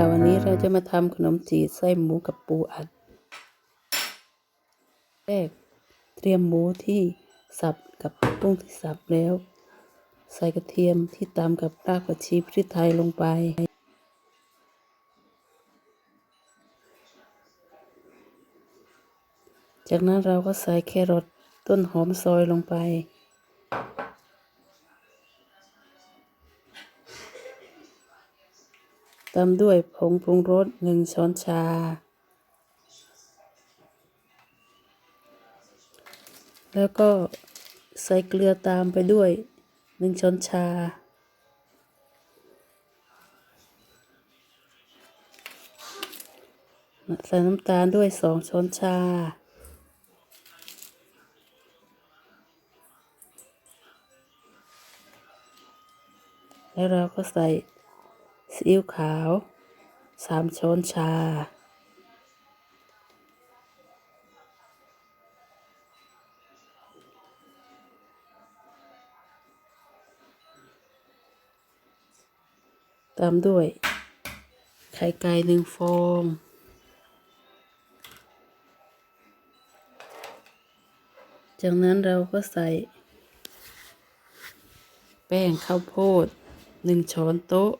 ค่ะวันนี้เราจะมาทำขนมจีบไส้หมูกับปูอัดแรกเตรียมหมูที่สับกับกุ้งที่สับแล้ว ใส่กระเทียมที่ตามกับรากผักชีพริกไทยลงไป จากนั้นเราก็ใส่แครอทต้นหอมซอยลงไป ตามด้วยผงปรุงรสหนึ่งช้อนชา แล้วก็ใส่เกลือตามไปด้วยหนึ่งช้อนชา ใส่น้ำตาลด้วยสองช้อนชาแล้วเราก็ใส่ ซีอิ๊วขาวสามช้อนชา ตามด้วย ไข่ไก่หนึ่งฟองจากนั้นเราก็ใส่ แป้งข้าวโพดหนึ่งช้อนโต๊ะ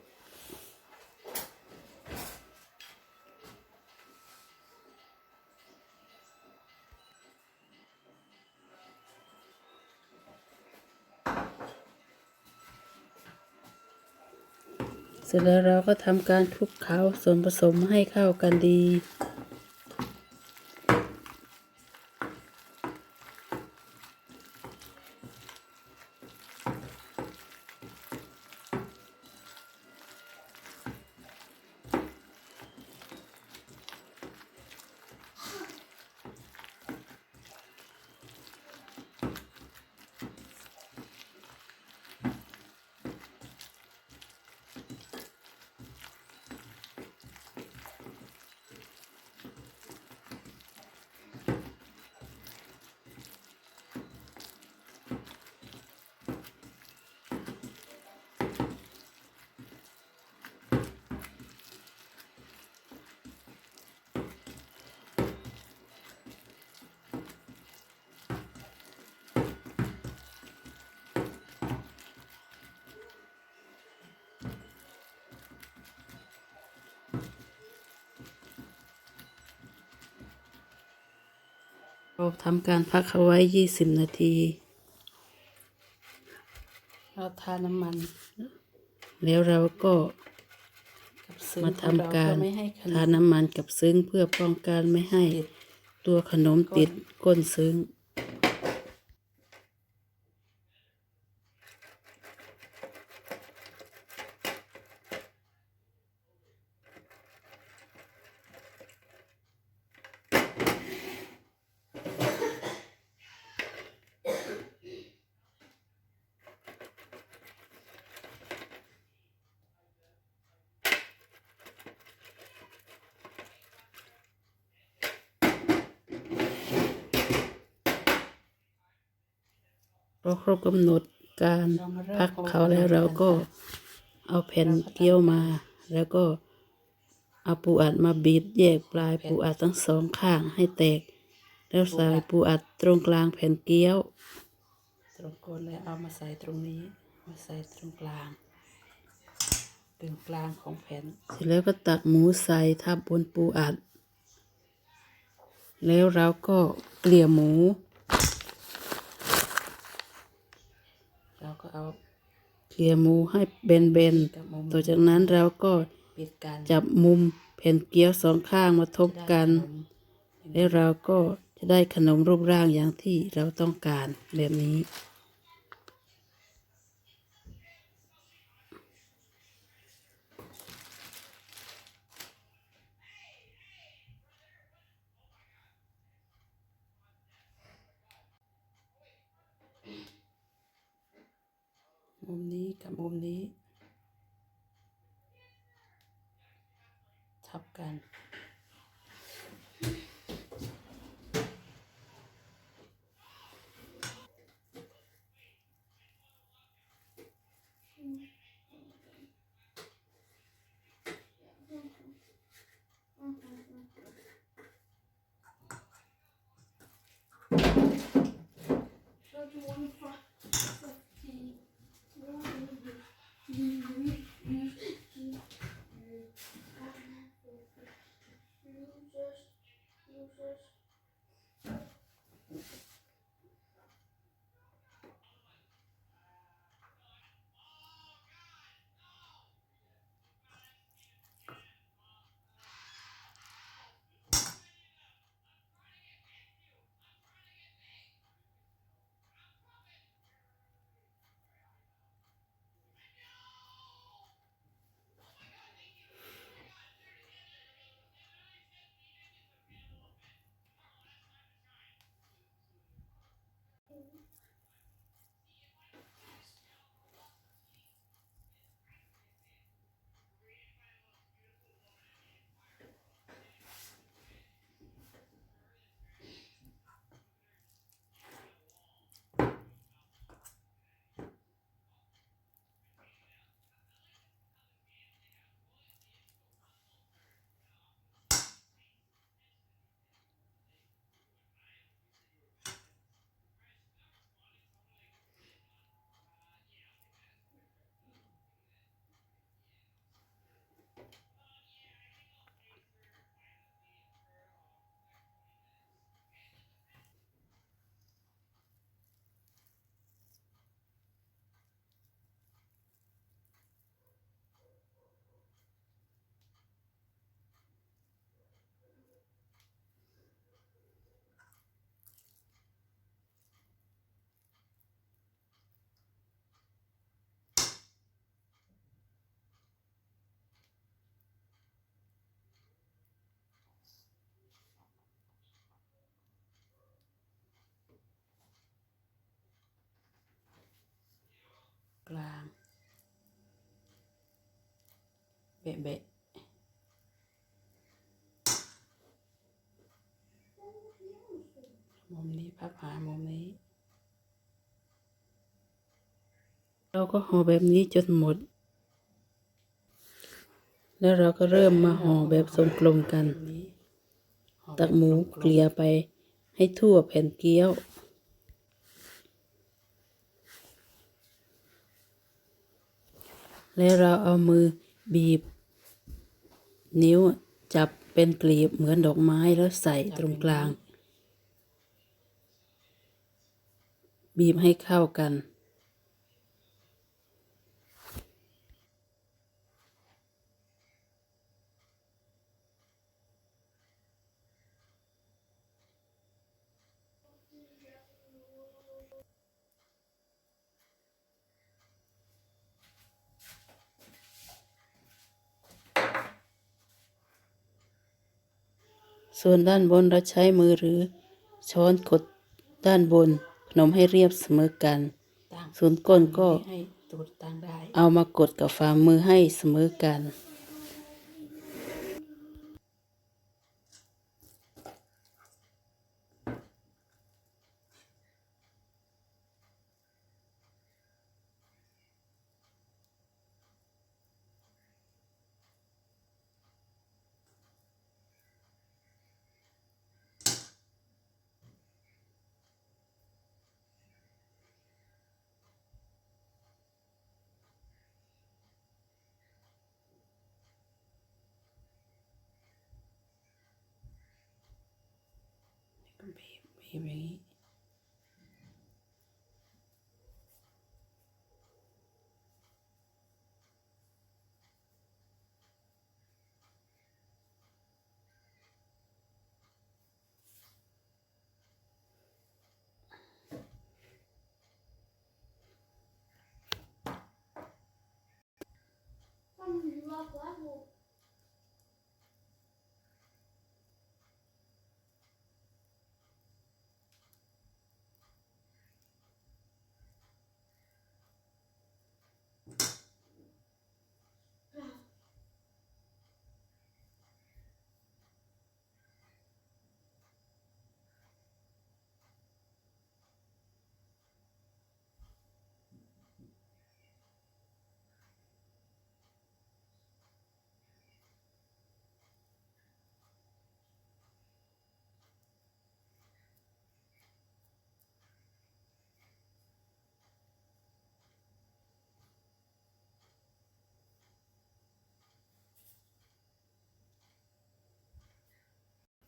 เสร็จแล้วเราก็ทำการคลุกเคล้าส่วนผสมให้เข้ากันดี เราทำการพักเอาไว้ยี่สิบนาที เราทาน้ำมัน แล้วเราก็มาทำการทาน้ำมันกับซึ้งเพื่อป้องกันไม่ให้ตัวขนมติดก้นซึ้ง อครบกำหนดการพักเขาแล้วเราก็เอาแผ่นเกี๊ยวมา แล้วก็เอาปูอัดมาบีบแยกปลายปูอัดทั้งสองข้างให้แตก แล้วใส่ปูอัดตรงกลางแผ่นเกี๊ยว ตรงก้นแล้วเอามาใส่ตรงนี้ มาใส่ตรงกลางตรงกลางของแผ่นเสร็จแล้วก็ตักหมูใส่ทับบนปูอัด แล้วเราก็เกลี่ยหมู เราก็เอาเกลี่ยหมูให้เบนๆต่อจากนั้นเราก็จับมุมแผ่นเกี๊ยวสองข้างมาทบกัน แล้วเราก็จะได้ขนมรูปร่างอย่างที่เราต้องการแบบนี้ มุมนี้กับมุมนี้ ทับกันก เบะมุมนี้พับหามุมนี้ เราก็ห่อแบบนี้จนหมด แล้วเราก็เริ่มมาห่อแบบทรงกลมกัน ตักหมูเกลี่ยไปให้ทั่วแผ่นเกี๊ยวแล้วเราเอามือบีบ นิ้วจับเป็นกลีบเหมือนดอกไม้แล้วใส่ตรงกลาง บีบให้เข้ากัน ส่วนด้านบนเราใช้มือหรือ ช้อนกดด้านบนพนมให้เรียบเสมอกัน ส่วนก้นก็เอามากดกับฝ่ามือให้เสมอกัน บีบบีบอ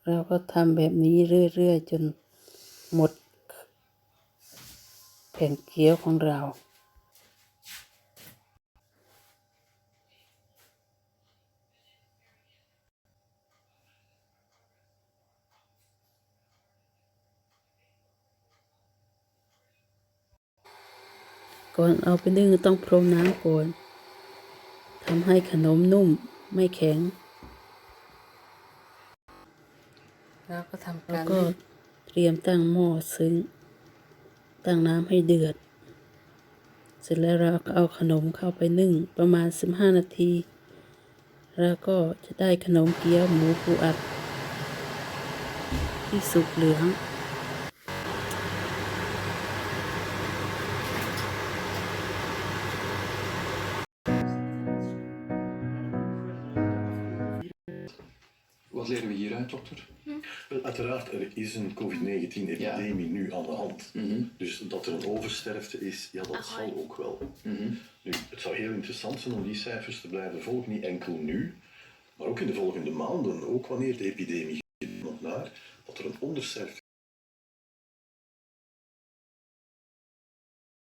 เราก็ทำแบบนี้เรื่อยๆจนหมดแผ่นเกี๊ยวของเรา ก่อนเอาไปนึ่งต้องพรมน้ำก่อนทำให้ขนมนุ่มไม่แข็ง แล้วก็ทำแล้กาวก็เตรียมตั้งหม้อซึ้ง ตั้งน้ำให้เดือด เสร็จแล้วเราก็เอาขนมเข้าไปนึ่งประมาณ 15 นาที แล้วก็จะได้ขนมเกี๊ยวหมูปูอัด ที่สุกเหลือง hieruit, dokter? Wel, uiteraard, er is een COVID-19-epidemie nu aan de hand. Dus dat er een oversterfte is, ja, dat zal ook wel. Nu, het zou heel interessant zijn om die cijfers te blijven volgen, niet enkel nu, maar ook in de volgende maanden, ook wanneer de epidemie nog naar, dat er een ondersterfte